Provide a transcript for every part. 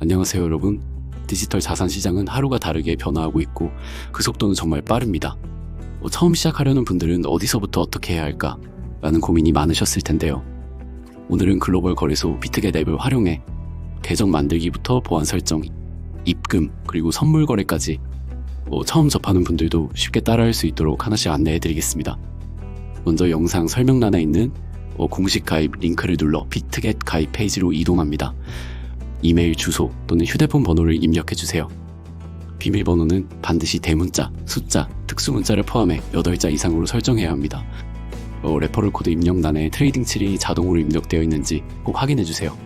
안녕하세요 여러분. 디지털 자산 시장은 하루가 다르게 변화하고 있고 그 속도는 정말 빠릅니다. 어, 처음 시작하려는 분들은 어디서부터 어떻게 해야 할까? 라는 고민이 많으셨을 텐데요. 오늘은 글로벌 거래소 비트겟 앱을 활용해 계정 만들기부터 보안 설정, 입금, 그리고 선물 거래까지 어, 처음 접하는 분들도 쉽게 따라할 수 있도록 하나씩 안내해 드리겠습니다. 먼저 영상 설명란에 있는 어, 공식 가입 링크를 눌러 비트겟 가입 페이지로 이동합니다. 이메일 주소 또는 휴대폰 번호를 입력해 주세요. 비밀번호는 반드시 대문자, 숫자, 특수문자를 포함해 8자 이상으로 설정해야 합니다. 어, 레퍼럴 코드 입력란에 트레이딩 칠이 자동으로 입력되어 있는지 꼭 확인해 주세요.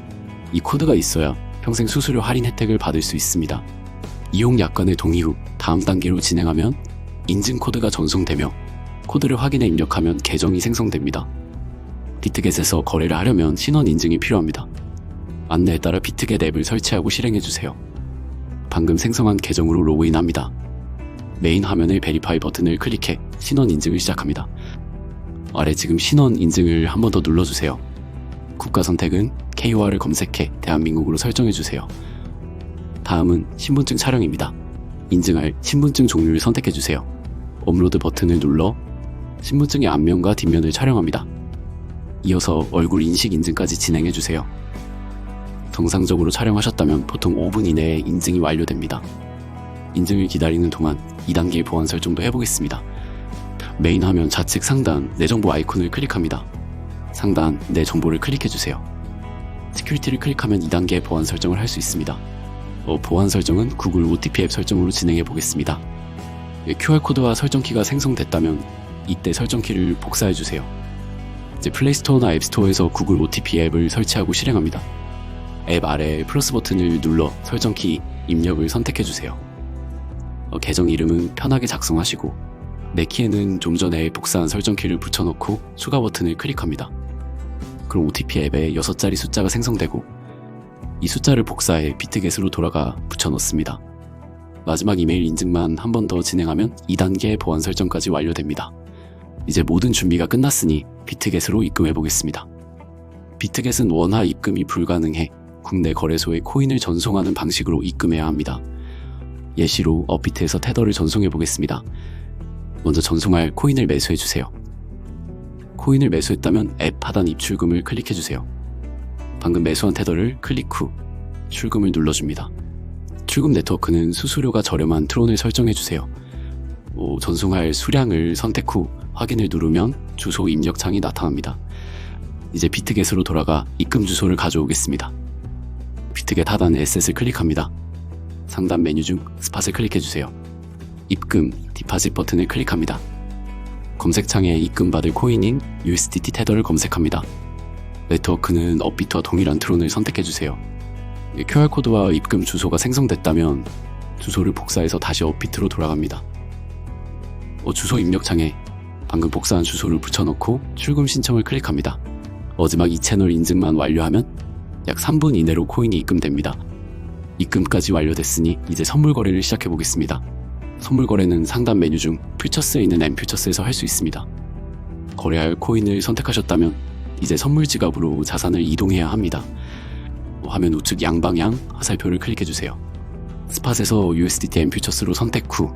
이 코드가 있어야 평생 수수료 할인 혜택을 받을 수 있습니다. 이용 약관의 동의 후 다음 단계로 진행하면 인증 코드가 전송되며 코드를 확인해 입력하면 계정이 생성됩니다. 비트겟에서 거래를 하려면 신원 인증이 필요합니다. 안내에 따라 비트겟 앱을 설치하고 실행해 주세요. 방금 생성한 계정으로 로그인합니다. 메인 화면의 베리파이 버튼을 클릭해 신원 인증을 시작합니다. 아래 지금 신원 인증을 한 번 더 눌러주세요. 국가 선택은 KOR을 검색해 대한민국으로 설정해 주세요. 다음은 신분증 촬영입니다. 인증할 신분증 종류를 선택해 주세요. 업로드 버튼을 눌러 신분증의 앞면과 뒷면을 촬영합니다. 이어서 얼굴 인식 인증까지 진행해 주세요. 정상적으로 촬영하셨다면 보통 5분 이내에 인증이 완료됩니다. 인증을 기다리는 동안 2단계 보안 설정도 해보겠습니다. 메인 화면 좌측 상단 내 정보 아이콘을 클릭합니다. 상단 내 정보를 클릭해주세요. 시큐리티를 클릭하면 2단계 보안 설정을 할 수 있습니다. 어, 보안 설정은 구글 OTP 앱 설정으로 진행해 보겠습니다. QR코드와 설정키가 생성됐다면 이때 설정키를 복사해 주세요. 이제 플레이스토어나 앱스토어에서 구글 OTP 앱을 설치하고 실행합니다. 앱 아래 플러스 버튼을 눌러 설정 키 입력을 선택해 주세요. 어, 계정 이름은 편하게 작성하시고 내 키에는 좀 전에 복사한 설정 키를 붙여넣고 추가 버튼을 클릭합니다. 그럼 OTP 앱에 6자리 숫자가 생성되고 이 숫자를 복사해 비트겟으로 돌아가 붙여넣습니다. 마지막 이메일 인증만 한 번 더 진행하면 2단계 보안 설정까지 완료됩니다. 이제 모든 준비가 끝났으니 비트겟으로 입금해 보겠습니다. 비트겟은 원화 입금이 불가능해 국내 거래소에 코인을 전송하는 방식으로 입금해야 합니다. 예시로 업비트에서 테더를 전송해 보겠습니다. 먼저 전송할 코인을 매수해 주세요. 코인을 매수했다면 앱 하단 입출금을 클릭해 주세요. 방금 매수한 테더를 클릭 후 출금을 눌러줍니다. 출금 네트워크는 수수료가 저렴한 트론을 설정해 주세요. 뭐, 전송할 수량을 선택 후 확인을 누르면 주소 입력 창이 나타납니다. 이제 비트겟으로 돌아가 입금 주소를 가져오겠습니다. 비트겟 하단 에셋을 클릭합니다. 상단 메뉴 중 스팟을 클릭해주세요. 입금, 디파짓 버튼을 클릭합니다. 검색창에 입금받을 코인인 USDT 테더를 검색합니다. 네트워크는 업비트와 동일한 트론을 선택해주세요. QR코드와 입금 주소가 생성됐다면 주소를 복사해서 다시 업비트로 돌아갑니다. 어, 주소 입력창에 방금 복사한 주소를 붙여넣고 출금 신청을 클릭합니다. 마지막 이 채널 인증만 완료하면 약 3분 이내로 코인이 입금됩니다. 입금까지 완료됐으니 이제 선물 거래를 시작해 보겠습니다. 선물 거래는 상단 메뉴 중 퓨처스에 있는 엠퓨처스에서 할 수 있습니다. 거래할 코인을 선택하셨다면 이제 선물 지갑으로 자산을 이동해야 합니다. 화면 우측 양방향 화살표를 클릭해 주세요. 스팟에서 USDT 엠퓨처스로 선택 후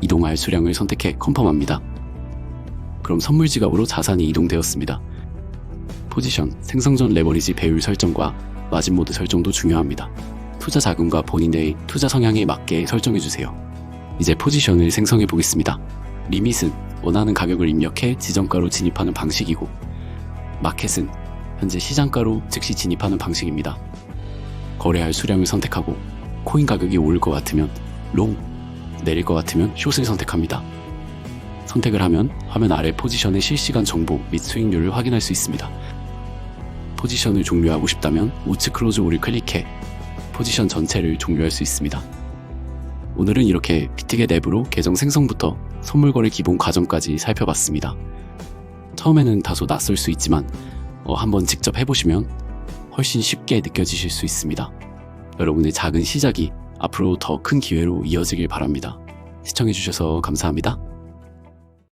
이동할 수량을 선택해 컨펌합니다. 그럼 선물 지갑으로 자산이 이동되었습니다. 포지션, 생성 전 레버리지 배율 설정과 마진 모드 설정도 중요합니다. 투자 자금과 본인의 투자 성향에 맞게 설정해 주세요. 이제 포지션을 생성해 보겠습니다. 리밋은 원하는 가격을 입력해 지정가로 진입하는 방식이고 마켓은 현재 시장가로 즉시 진입하는 방식입니다. 거래할 수량을 선택하고 코인 가격이 오를 것 같으면 롱, 내릴 것 같으면 숏을 선택합니다. 선택을 하면 화면 아래 포지션의 실시간 정보 및 수익률을 확인할 수 있습니다. 포지션을 종료하고 싶다면 우측 클로즈 올을 클릭해 포지션 전체를 종료할 수 있습니다. 오늘은 이렇게 비트겟 앱으로 계정 생성부터 선물 거래 기본 과정까지 살펴봤습니다. 처음에는 다소 낯설 수 있지만 어, 한번 직접 해보시면 훨씬 쉽게 느껴지실 수 있습니다. 여러분의 작은 시작이 앞으로 더 큰 기회로 이어지길 바랍니다. 시청해주셔서 감사합니다.